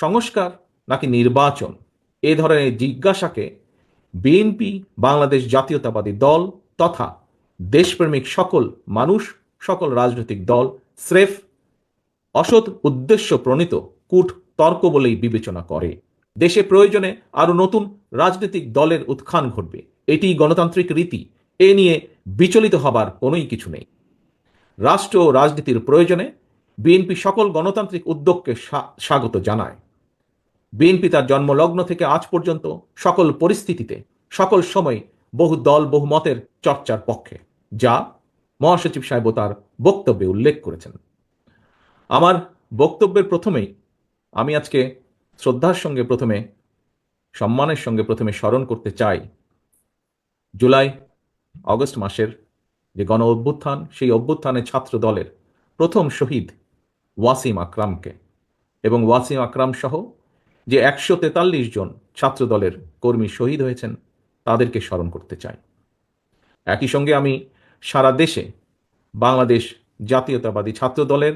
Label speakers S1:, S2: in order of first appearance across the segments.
S1: সংস্কার নাকি নির্বাচন? এ ধরনের জিজ্ঞাসাকে বিএনপি, বাংলাদেশ জাতীয়তাবাদী দল তথা দেশপ্রেমিক সকল মানুষ, সকল রাজনৈতিক দল, স্রেফ অসৎ উদ্দেশ্য প্রণীত কূট তর্ক বলেই বিবেচনা করে। দেশে প্রয়োজনে আরও নতুন রাজনৈতিক দলের উত্থান ঘটবে। এটি গণতান্ত্রিক রীতি। এ নিয়ে বিচলিত হবার কোনোই কিছু নেই। রাষ্ট্র ও রাজনীতির প্রয়োজনে বিএনপি সকল গণতান্ত্রিক উদ্যোগকে স্বা- স্বাগত জানায়। বিএনপি তার জন্মলগ্ন থেকে আজ পর্যন্ত সকল পরিস্থিতিতে, সকল সময় বহু দল, বহু মতের চর্চার পক্ষে, যা মহাসচিব সাহেব তার বক্তব্যে উল্লেখ করেছেন। আমার বক্তব্যের প্রথমেই আমি আজকে শ্রদ্ধার সঙ্গে প্রথমে, সম্মানের সঙ্গে প্রথমে স্মরণ করতে চাই, জুলাই, অগস্ট মাসের যে গণ অভ্যুত্থান, সেই অভ্যুত্থানে ছাত্র দলের প্রথম শহীদ ওয়াসিম আকরামকে এবং ওয়াসিম আকরাম সহ যে একশো তেতাল্লিশ জন ছাত্র দলের কর্মী শহীদ হয়েছেন, তাদেরকে স্মরণ করতে চাই। একই সঙ্গে আমি সারা দেশে বাংলাদেশ জাতীয়তাবাদী ছাত্র দলের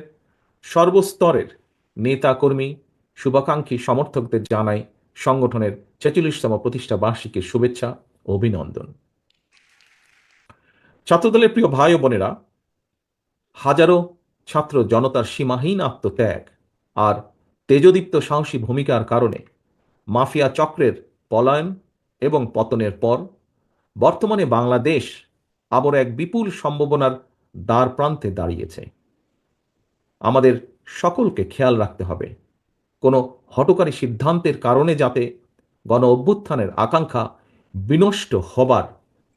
S1: সর্বস্তরের নেতা কর্মী শুভাকাঙ্ক্ষী সমর্থকদের জানাই সংগঠনের ছেচল্লিশতম প্রতিষ্ঠা বার্ষিকীর শুভেচ্ছা ও অভিনন্দন। ছাত্রদলের প্রিয় ভাই ও বোনেরা, হাজারো ছাত্র জনতার সীমাহীন আত্মত্যাগ আর তেজদীপ্ত সাহসী ভূমিকার কারণে মাফিয়া চক্রের পলায়ন এবং পতনের পর বর্তমানে বাংলাদেশ আবার এক বিপুল সম্ভাবনার দ্বার প্রান্তে দাঁড়িয়েছে। আমাদের সকলকে খেয়াল রাখতে হবে। কোনো হটকারী সিদ্ধান্তের কারণে যাতে গণ অভ্যুত্থানের আকাঙ্ক্ষা বিনষ্ট হবার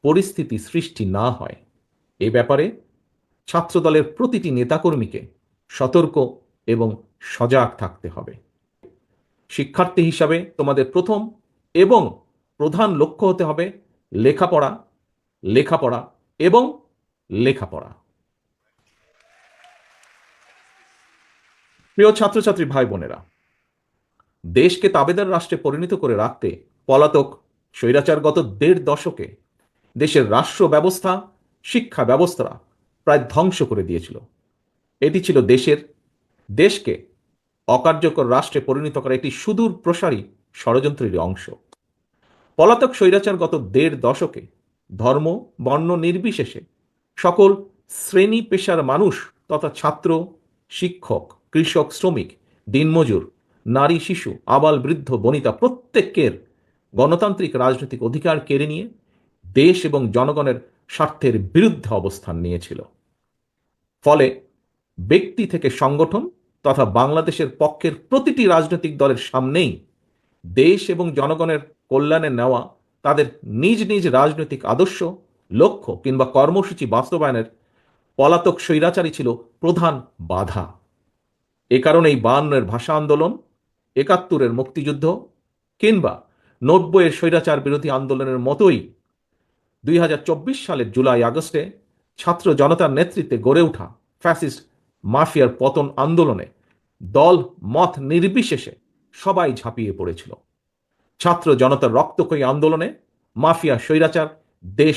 S1: পরিস্থিতি সৃষ্টি না হয়। এ ব্যাপারে ছাত্রদলের প্রতিটি নেতাকর্মীকে সতর্ক এবং সজাগ থাকতে হবে। শিক্ষার্থী হিসাবে তোমাদের প্রথম এবং প্রধান লক্ষ্য হতে হবে লেখাপড়া লেখাপড়া এবং লেখাপড়া। প্রিয় ছাত্রছাত্রী ভাই বোনেরা, দেশকে তাবেদার রাষ্ট্রে পরিণত করে রাখতে পলাতক, স্বৈরাচারগত দেড় দশকে দেশের রাষ্ট্র ব্যবস্থা, শিক্ষা ব্যবস্থা প্রায় ধ্বংস করে দিয়েছিল। এটি ছিল দেশের, দেশকে অকার্যকর রাষ্ট্রে পরিণত করা একটি সুদূর প্রসারী ষড়যন্ত্রের অংশ। পলাতক স্বৈরাচার গত দেড় দশকে ধর্ম, বর্ণ নির্বিশেষে সকল শ্রেণি পেশার মানুষ তথা ছাত্র, শিক্ষক, কৃষক, শ্রমিক, দিনমজুর, নারী, শিশু, আবাল বৃদ্ধ, বনিতা প্রত্যেকের গণতান্ত্রিক রাজনৈতিক অধিকার কেড়ে নিয়ে দেশ এবং জনগণের স্বার্থের বিরুদ্ধে অবস্থান নিয়েছিল। ফলে ব্যক্তি থেকে সংগঠন তথা বাংলাদেশের পক্ষের প্রতিটি রাজনৈতিক দলের সামনেই দেশ এবং জনগণের কল্যাণে নেওয়া তাদের নিজ নিজ রাজনৈতিক আদর্শ, লক্ষ্য কিংবা কর্মসূচি বাস্তবায়নের পলাতক স্বৈরাচারী ছিল প্রধান বাধা। এ কারণেই বায়ান্নের ভাষা আন্দোলন, একাত্তরের মুক্তিযুদ্ধ কিংবা নব্বইয়ের স্বৈরাচার বিরোধী আন্দোলনের মতোই দুই হাজার চব্বিশ সালের জুলাই আগস্টে ছাত্র জনতার নেতৃত্বে গড়ে ওঠা ফ্যাসিস্ট মাফিয়ার পতন আন্দোলনে দল মত নির্বিশেষে সবাই ঝাঁপিয়ে পড়েছিল। ছাত্র জনতার রক্তক্ষয়ী আন্দোলনে মাফিয়া স্বৈরাচার দেশ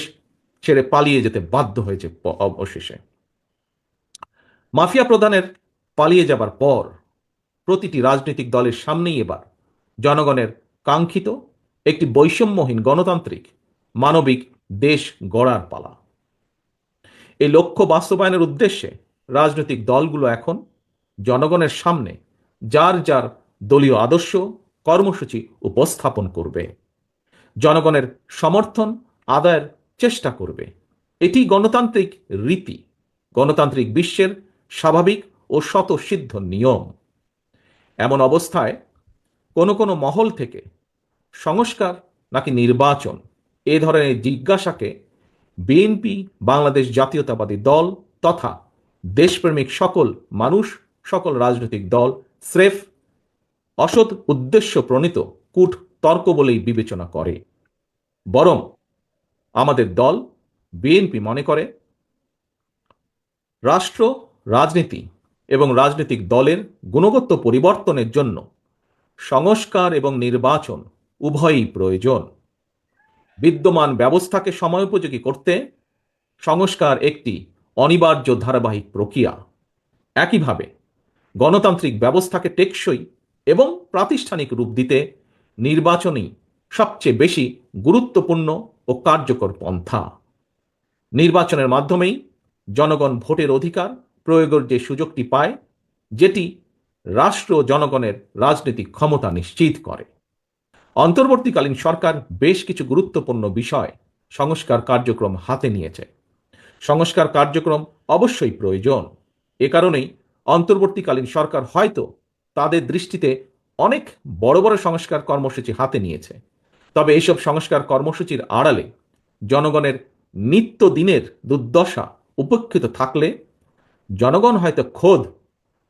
S1: ছেড়ে পালিয়ে যেতে বাধ্য হয়েছে অবশেষে। মাফিয়া প্রধানের পালিয়ে যাবার পর প্রতিটি রাজনৈতিক দলের সামনেই এবার জনগণের কাঙ্ক্ষিত একটি বৈষম্যহীন গণতান্ত্রিক মানবিক দেশ গড়ার পালা। এই লক্ষ্য বাস্তবায়নের উদ্দেশ্যে রাজনৈতিক দলগুলো এখন জনগণের সামনে যার যার দলীয় আদর্শ কর্মসূচি উপস্থাপন করবে। জনগণের সমর্থন, আদায়ের চেষ্টা করবে। এটি গণতান্ত্রিক রীতি, গণতান্ত্রিক বিশ্বের স্বাভাবিক ও স্বতঃসিদ্ধ নিয়ম। এমন অবস্থায় কোনো কোনো মহল থেকে সংস্কার নাকি নির্বাচন এ ধরনের জিজ্ঞাসাকে বিএনপি, বাংলাদেশ জাতীয়তাবাদী দল তথা দেশপ্রেমিক সকল মানুষ, সকল রাজনৈতিক দল, স্রেফ অসৎ উদ্দেশ্য প্রণীত কূট তর্ক বলেই বিবেচনা করে। বরং আমাদের দল বিএনপি মনে করে, রাষ্ট্র, রাজনীতি এবং রাজনৈতিক দলের গুণগত পরিবর্তনের জন্য সংস্কার এবং নির্বাচন উভয়ই প্রয়োজন। বিদ্যমান ব্যবস্থাকে সময়োপযোগী করতে সংস্কার একটি অনিবার্য ধারাবাহিক প্রক্রিয়া। একইভাবে, গণতান্ত্রিক ব্যবস্থাকে টেকসই এবং প্রাতিষ্ঠানিক রূপ দিতে নির্বাচনই সবচেয়ে বেশি গুরুত্বপূর্ণ ও কার্যকর পন্থা। নির্বাচনের মাধ্যমেই জনগণ ভোটের অধিকার প্রয়োগের যে সুযোগটি পায়, যেটি রাষ্ট্র জনগণের রাজনৈতিক ক্ষমতা নিশ্চিত করে। অন্তর্বর্তীকালীন সরকার বেশ কিছু গুরুত্বপূর্ণ বিষয় সংস্কার কার্যক্রম হাতে নিয়েছে। সংস্কার কার্যক্রম অবশ্যই প্রয়োজন। এ কারণেই অন্তর্বর্তীকালীন সরকার হয়তো তাদের দৃষ্টিতে অনেক বড় বড় সংস্কার কর্মসূচি হাতে নিয়েছে। তবে এইসব সংস্কার কর্মসূচির আড়ালে জনগণের নিত্য দিনের দুর্দশা উপেক্ষিত থাকলে জনগণ হয়তো খোদ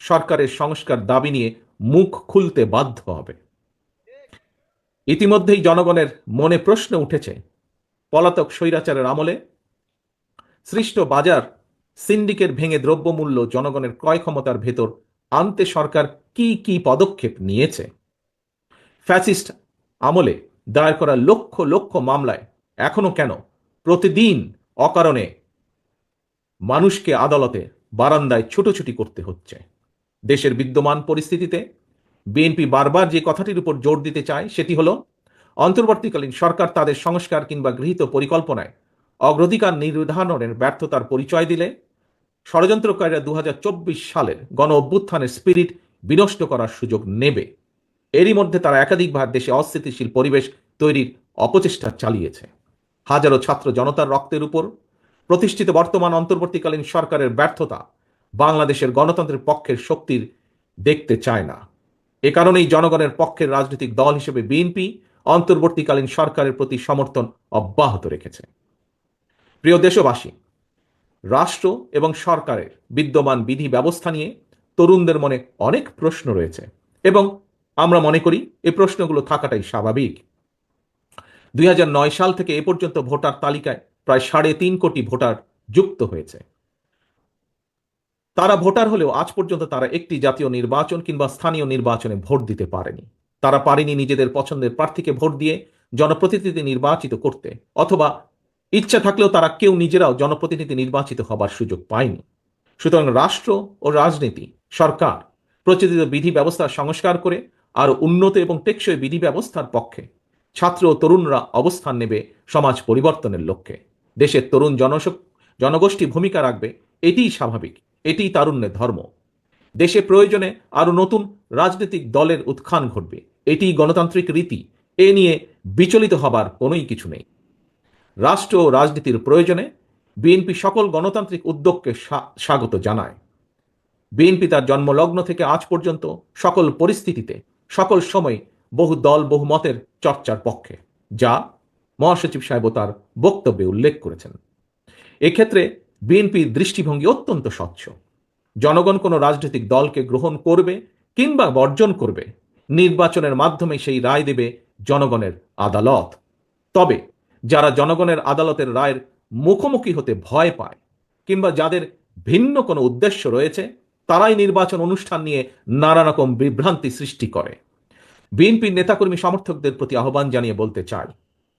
S1: সরকারের সংস্কার দাবি নিয়ে মুখ খুলতে বাধ্য হবে। ইতিমধ্যেই জনগণের মনে প্রশ্ন উঠেছে, পলাতক স্বৈরাচারের আমলে সৃষ্ট বাজার, সিন্ডিকেট ভেঙে দ্রব্যমূল্য জনগণের ক্রয় ক্ষমতার ভেতর আনতে সরকার কি কি পদক্ষেপ নিয়েছে? ফ্যাসিস্ট আমলে দায়ের করা লক্ষ লক্ষ মামলায় এখনও কেন প্রতিদিন অকারণে মানুষকে আদালতে বারান্দায় ছুটোছুটি করতে হচ্ছে? দেশের বিদ্যমান পরিস্থিতিতে বিএনপি বারবার যে কথাটির উপর জোর দিতে চায় সেটি হলো, অন্তর্বর্তীকালীন সরকার তাদের সংস্কার কিংবা গৃহীত পরিকল্পনায় অগ্রাধিকার নির্ধারণের ব্যর্থতার পরিচয় দিলে ষড়যন্ত্রকারীরা দু হাজার চব্বিশ সালের গণ অভ্যুত্থানের স্পিরিট বিনষ্ট করার সুযোগ নেবে। এরই মধ্যে তারা একাধিকবার দেশে অস্থিতিশীল পরিবেশ তৈরির অপচেষ্টা চালিয়েছে। হাজারো ছাত্র জনতার রক্তের উপর, প্রতিষ্ঠিত বর্তমান অন্তর্বর্তীকালীন সরকারের ব্যর্থতা বাংলাদেশের গণতন্ত্রের পক্ষের শক্তির দেখতে চায় না। এ কারণেই জনগণের পক্ষের রাজনৈতিক দল হিসেবে বিএনপি অন্তর্বর্তীকালীন সরকারের প্রতি সমর্থন অব্যাহত রেখেছে। প্রিয় দেশবাসী, রাষ্ট্র এবং সরকারের বিদ্যমান বিধি ব্যবস্থা নিয়ে তরুণদের মনে অনেক প্রশ্ন রয়েছে এবং আমরা মনে করি এই প্রশ্নগুলো থাকাটাই স্বাভাবিক। দুই হাজার নয় সাল থেকে এ পর্যন্ত ভোটার তালিকায় প্রায় সাড়ে তিন কোটি ভোটার যুক্ত হয়েছে। তারা ভোটার হলেও আজ পর্যন্ত তারা একটি জাতীয় নির্বাচন কিংবা স্থানীয় নির্বাচনে ভোট দিতে পারেনি। তারা পারেনি নিজেদের পছন্দের প্রার্থীকে ভোট দিয়ে জনপ্রতিনিধি নির্বাচিত করতে অথবা ইচ্ছা থাকলেও তারা কেউ নিজেরাও জনপ্রতিনিধি নির্বাচিত হবার সুযোগ পায়নি। সুতরাং রাষ্ট্র ও রাজনীতি, সরকার, প্রচলিত বিধি ব্যবস্থার সংস্কার করে আরও উন্নত এবং টেকসই বিধি ব্যবস্থার পক্ষে ছাত্র ও তরুণরা অবস্থান নেবে সমাজ পরিবর্তনের লক্ষ্যে। দেশের তরুণ জনস জনগোষ্ঠী ভূমিকা রাখবে, এটিই স্বাভাবিক, এটিই তারুণ্যের ধর্ম। দেশে প্রয়োজনে আরও নতুন রাজনৈতিক দলের উত্থান ঘটবে, এটিই গণতান্ত্রিক রীতি, এ নিয়ে বিচলিত হবার কোনোই কিছু নেই। রাষ্ট্র ও রাজনীতির প্রয়োজনে বিএনপি সকল গণতান্ত্রিক উদ্যোগকে স্বাগত জানায়। বিএনপি তার জন্মলগ্ন থেকে আজ পর্যন্ত সকল পরিস্থিতিতে, সকল সময় বহু দল, বহু মতের চর্চার পক্ষে, যা মহাসচিব সাহেব তার বক্তব্যে উল্লেখ করেছেন। এক্ষেত্রে বিএনপির দৃষ্টিভঙ্গি অত্যন্ত স্বচ্ছ। জনগণ কোনো রাজনৈতিক দলকে গ্রহণ করবে কিংবা বর্জন করবে, নির্বাচনের মাধ্যমে সেই রায় দেবে জনগণের আদালত। তবে যারা জনগণের আদালতের রায়ের মুখোমুখি হতে ভয় পায় কিংবা যাদের ভিন্ন কোনো উদ্দেশ্য রয়েছে, তারাই নির্বাচন অনুষ্ঠান নিয়ে নানা রকম বিভ্রান্তি সৃষ্টি করে। বিএনপির নেতাকর্মী সমর্থকদের প্রতি আহ্বান জানিয়ে বলতে চাই,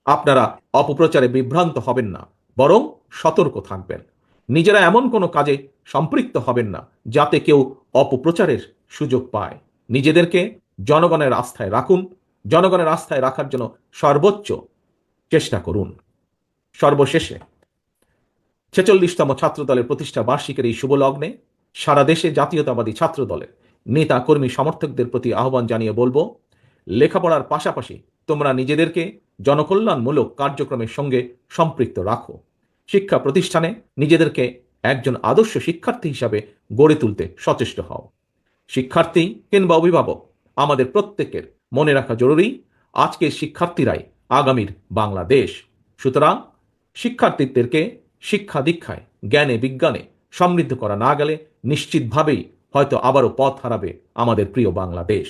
S1: আপনারা অপপ্রচারে বিভ্রান্ত হবেন না, বরং সতর্ক থাকবেন। নিজেরা এমন কোনো কাজে সম্পৃক্ত হবেন না, যাতে কেউ অপপ্রচারের সুযোগ পায়। নিজেদেরকে জনগণের আস্থায় রাখুন, জনগণের আস্থায় রাখার জন্য সর্বোচ্চ চেষ্টা করুন। সর্বশেষে ছেচল্লিশতম ছাত্রদলের প্রতিষ্ঠা বার্ষিকের এই শুভ লগ্নে সারা দেশে জাতীয়তাবাদী ছাত্রদলের নেতা, কর্মী, সমর্থকদের প্রতি আহ্বান জানিয়ে বলব, লেখাপড়ার পাশাপাশি তোমরা নিজেদেরকে জনকল্যাণমূলক কার্যক্রমের সঙ্গে সম্পৃক্ত রাখো। শিক্ষা প্রতিষ্ঠানে নিজেদেরকে একজন আদর্শ শিক্ষার্থী হিসাবে গড়ে তুলতে সচেষ্ট হও। শিক্ষার্থী কিংবা অভিভাবক, আমাদের প্রত্যেকের মনে রাখা জরুরি, আজকের শিক্ষার্থীরাই আগামীর বাংলাদেশ। সুতরাং শিক্ষার্থীদেরকে শিক্ষা দীক্ষায়, জ্ঞানে, বিজ্ঞানে সমৃদ্ধ করা না গেলে নিশ্চিতভাবেই হয়তো আবারও পথ হারাবে আমাদের প্রিয় বাংলাদেশ।